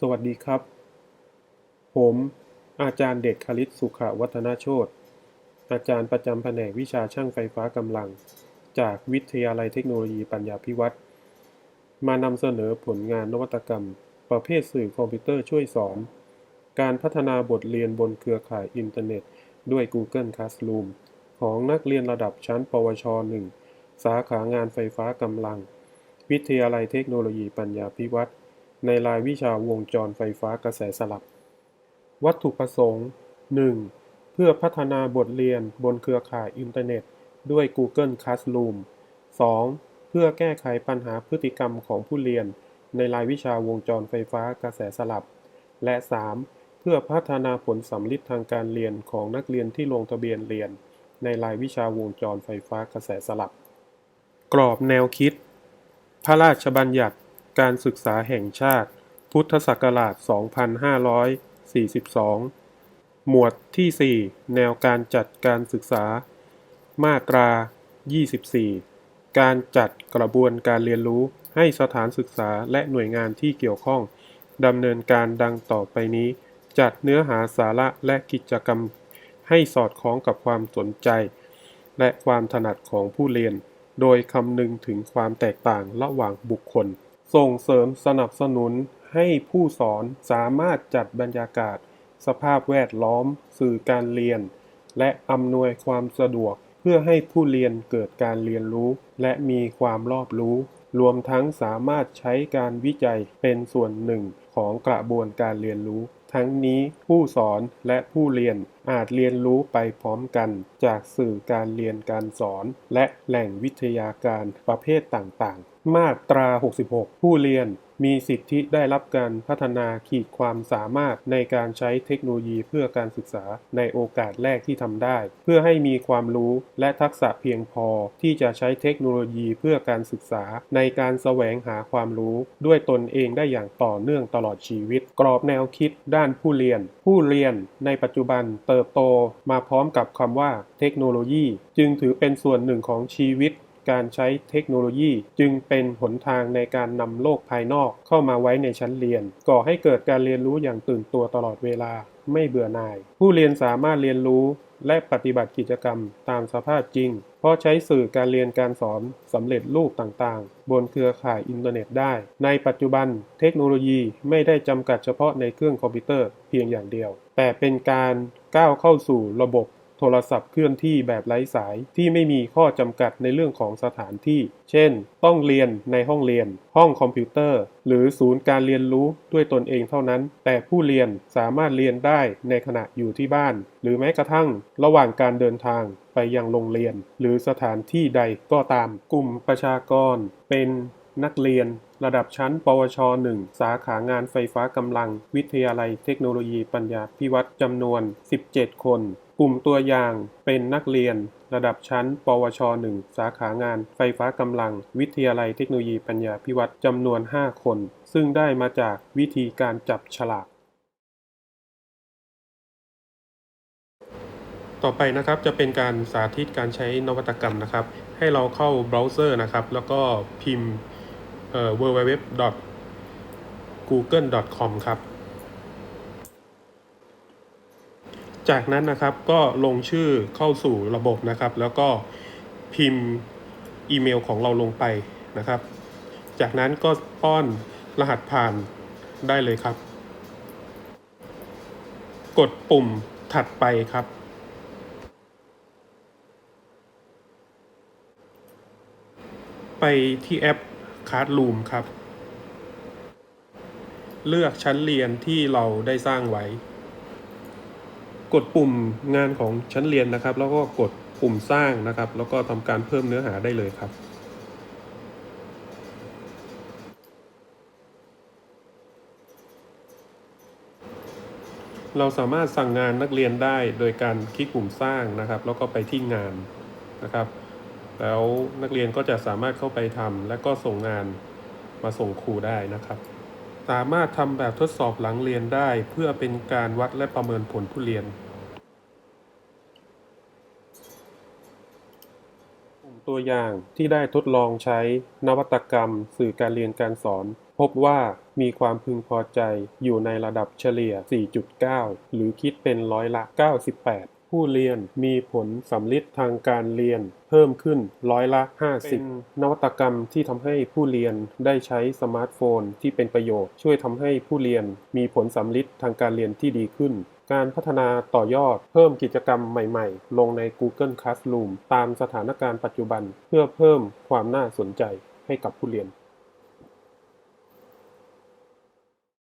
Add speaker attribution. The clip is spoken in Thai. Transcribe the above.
Speaker 1: สวัสดีครับ ผม อาจารย์เดชคลิตสุขวัฒนโชตอาจารย์ประจำแผนกวิชาช่างไฟฟ้ากำลัง จากวิทยาลัยเทคโนโลยีปัญญาพิวัตรมานำเสนอผลงานนวัตกรรม ประเภทสื่อคอมพิวเตอร์ช่วยสอน การพัฒนาบทเรียนบนเครือข่ายอินเทอร์เน็ต ด้วย Google Classroom ของนักเรียนระดับชั้น ปวช 1 สาขางานไฟฟ้ากำลัง วิทยาลัยเทคโนโลยีปัญญาพิวัตร ในรายวิชาวงจรไฟฟ้ากระแสสลับ วัตถุประสงค์ 1. เพื่อพัฒนาบทเรียนบนเครือข่ายอินเทอร์เน็ต ด้วย Google Classroom 2. เพื่อแก้ไขปัญหาพฤติกรรมของผู้เรียน ในรายวิชาวงจรไฟฟ้ากระแสสลับ และ 3. เพื่อพัฒนาผลสำลิดทางการเรียนของนักเรียนที่ลงทะเบียนเรียน ในรายวิชาวงจรไฟฟ้ากระแสสลับ กรอบแนวคิด พระราชบัญญัติ การศึกษาแห่งชาติ พุทธศักราช 2542 หมวดที่ 4 แนวการจัดการศึกษา มาตรา 24 การจัดกระบวนการเรียนรู้ให้สถานศึกษาและหน่วยงานที่เกี่ยวข้องดำเนินการดังต่อไปนี้ จัดเนื้อหาสาระและกิจกรรม ให้สอดคล้องกับความสนใจ และความถนัดของผู้เรียน โดยคำนึงถึงความแตกต่างระหว่างบุคคล ส่งเสริมสนับสนุนให้ผู้สอนสามารถจัดบรรยากาศ สภาพแวดล้อม สื่อการเรียน และอำนวยความสะดวกเพื่อให้ผู้เรียนเกิดการเรียนรู้ และมีความรอบรู้ รวมทั้งสามารถใช้การวิจัยเป็นส่วนหนึ่งของกระบวนการเรียนรู้ ทั้งนี้ผู้สอนและผู้เรียน อาจเรียนรู้ไปพร้อมกันจากสื่อการเรียนการสอน และแหล่งวิทยาการประเภทต่างๆ มาตรา 66 ผู้เรียนมีสิทธิได้รับการพัฒนาขีดความสามารถในการใช้เทคโนโลยีเพื่อการศึกษาในโอกาสแรกที่ทำได้ เพื่อให้มีความรู้และทักษะเพียงพอที่จะใช้เทคโนโลยีเพื่อการศึกษาในการแสวงหาความรู้ด้วยตนเองได้อย่างต่อเนื่องตลอดชีวิต กรอบแนวคิดด้านผู้เรียน ผู้เรียนในปัจจุบันเติติบโตมาพร้อมกับคำว่าเทคโนโลยี จึงถือเป็นส่วนหนึ่งของชีวิต การใช้เทคโนโลยีจึงเป็นหนทางในการนำโลกภายนอกเข้ามาไว้ในชั้นเรียน ก่อให้เกิดการเรียนรู้อย่างตื่นตัวตลอดเวลาไม่เบื่อหน่าย ผู้เรียนสามารถเรียนรู้และปฏิบัติกิจกรรมตามสภาพจริง ราะใช้สื่อการเรียนการสอนสำเร็จรูปต่างๆ บนเครือข่ายอินเทอร์เน็ตได้ ในปัจจุบันเทคโนโลยีไม่ได้จำกัดเฉพาะในเครื่องคอมพิวเตอร์เพียงอย่างเดียว แต่เป็นการก้าวเข้าสู่ระบบ โทรศัพท์เคลื่อนที่แบบไร้สายที่ไม่มีข้อจำกัดในเรื่องของสถานที่ เช่น ต้องเรียนในห้องเรียน ห้องคอมพิวเตอร์ หรือศูนย์การเรียนรู้ด้วยตนเองเท่านั้น แต่ผู้เรียนสามารถเรียนได้ในขณะอยู่ที่บ้าน หรือแม้กระทั่งระหว่างการเดินทางไปยังโรงเรียน หรือสถานที่ใดก็ตาม กลุ่มประชากร เป็นนักเรียนระดับชั้น ปวช 1 สาขางานไฟฟ้ากำลัง วิทยาลัยเทคโนโลยีปัญญาพิวัตรจำนวน 17 คน กลุ่มตัวอย่างเป็นนักเรียน ระดับชั้น ปวช 1 สาขางาน ไฟฟ้ากำลัง วิทยาลัยเทคโนโลยีปัญญาพิวัตรจำนวน 5 คน ซึ่งได้มาจากวิธีการจับฉลาก ต่อไปนะครับจะเป็นการสาธิตการใช้นวัตกรรมนะครับ ให้เราเข้าเบราว์เซอร์นะครับ แล้วก็พิมพ์ www.google.com ครับ จากนั้นนะครับก็ลงชื่อเข้าสู่ระบบนะครับ แล้วก็พิมพ์อีเมลของเราลงไปนะครับ จากนั้นก็ป้อนรหัสผ่านได้เลยครับ กดปุ่มถัดไปครับ ไปที่แอป Classroom ครับ เลือกชั้นเรียนที่เราได้สร้างไว้ กดปุ่มงานของชั้นเรียนนะครับ แล้วก็กดปุ่มสร้างนะครับ แล้วก็ทำการเพิ่มเนื้อหาได้เลยครับเราสามารถสั่งงานนักเรียนได้โดยการคลิกปุ่มสร้างนะครับ แล้วก็ไปที่งานนะครับ แล้วนักเรียนก็จะสามารถเข้าไปทำและก็ส่งงานมาส่งครูได้นะครับ สามารถทำแบบทดสอบหลังเรียนได้ เพื่อเป็นการวัดและประเมินผลผู้เรียน กลุ่มตัวอย่างที่ได้ทดลองใช้นวัตกรรม สื่อการเรียนการสอน พบว่ามีความพึงพอใจอยู่ในระดับเฉลี่ย 4.9 หรือคิดเป็นร้อยละ 98 ผู้เรียนมีผลสำลิดทางการเรียน เพิ่มขึ้นร้อยละ 50เป็นนวัตกรรมที่ทำให้ผู้เรียนได้ใช้สมาร์ทโฟนที่เป็นประโยชน์ ช่วยทำให้ผู้เรียนมีผลสำลิดทางการเรียนที่ดีขึ้น การพัฒนาต่อยอดเพิ่มกิจกรรมใหม่ๆ ลงใน Google Classroom ตามสถานการณ์ปัจจุบัน เพื่อเพิ่มความน่าสนใจให้กับผู้เรียน